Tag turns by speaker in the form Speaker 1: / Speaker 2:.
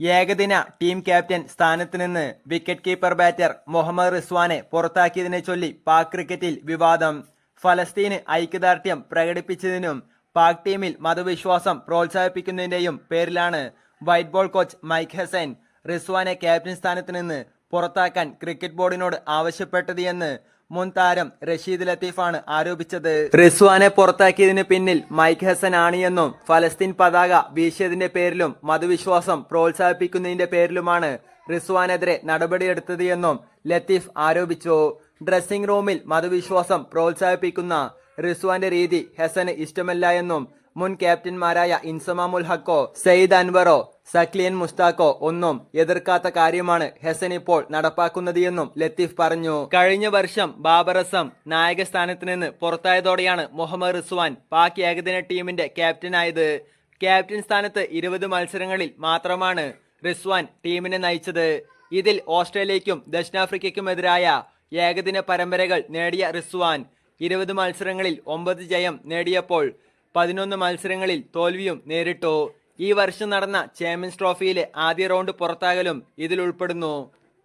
Speaker 1: ഏകദിന team captain സ്ഥാനത്ത് നിന്ന് വിക്കറ്റ് കീപ്പർ ബാറ്റർ മുഹമ്മദ് റിസ്വാനെ പുറത്താക്കിയതിനെ ചൊല്ലി പാക് ക്രിക്കറ്റിൽ വിവാദം. ഫലസ്തീന് ഐക്യദാർഢ്യം പ്രകടിപ്പിച്ചതിനും പാക് ടീമിൽ മതവിശ്വാസം പ്രോത്സാഹിപ്പിക്കുന്നതിന്റെയും പേരിലാണ് white ball coach Mike Hesson റിസ്വാനെ captain സ്ഥാനത്ത് നിന്ന് പുറത്താക്കാൻ ക്രിക്കറ്റ് ബോർഡിനോട് ആവശ്യപ്പെട്ടത് എന്ന് മുൻ താരം റഷീദ് ലത്തീഫാണ് ആരോപിച്ചത്. റിസ്വാനെ പുറത്താക്കിയതിന് പിന്നിൽ മൈക്ക് ഹസൻ ആണ് എന്നും ഫലസ്തീൻ പതാക വീശിയതിന്റെ പേരിലും മതവിശ്വാസം പ്രോത്സാഹിപ്പിക്കുന്നതിന്റെ പേരിലുമാണ് റിസ്വാനെതിരെ നടപടിയെടുത്തത് എന്നും ലത്തീഫ് ആരോപിച്ചു. ഡ്രസ്സിംഗ് റൂമിൽ മതവിശ്വാസം പ്രോത്സാഹിപ്പിക്കുന്ന റിസ്വാന്റെ രീതി ഹസന് ഇഷ്ടമല്ല എന്നും മുൻ ക്യാപ്റ്റന്മാരായ ഇൻസമാമുൽ ഹക്കോ സെയ്ദ് അൻവറോ സക്ലിയൻ മുസ്താക്കോ ഒന്നും എതിർക്കാത്ത കാര്യമാണ് ഹെസൻ ഇപ്പോൾ നടപ്പാക്കുന്നത് എന്നും ലത്തീഫ് പറഞ്ഞു. കഴിഞ്ഞ വർഷം ബാബറസം നായക സ്ഥാനത്ത് നിന്ന് പുറത്തായതോടെയാണ് മുഹമ്മദ് റിസ്വാൻ പാക് ഏകദിന ടീമിന്റെ ക്യാപ്റ്റനായത്. ക്യാപ്റ്റൻ സ്ഥാനത്ത് ഇരുപത് മത്സരങ്ങളിൽ മാത്രമാണ് റിസ്വാൻ ടീമിനെ നയിച്ചത്. ഇതിൽ ഓസ്ട്രേലിയയ്ക്കും ദക്ഷിണാഫ്രിക്കയ്ക്കുമെതിരായ ഏകദിന പരമ്പരകൾ നേടിയ റിസ്വാൻ ഇരുപത് മത്സരങ്ങളിൽ ഒമ്പത് ജയം നേടിയപ്പോൾ പതിനൊന്ന് മത്സരങ്ങളിൽ തോൽവിയും നേരിട്ടു. ഈ വർഷം നടന്ന ചാമ്പ്യൻസ് ട്രോഫിയിലെ ആദ്യ റൗണ്ട് പുറത്താകലും ഇതിൽ ഉൾപ്പെടുന്നു.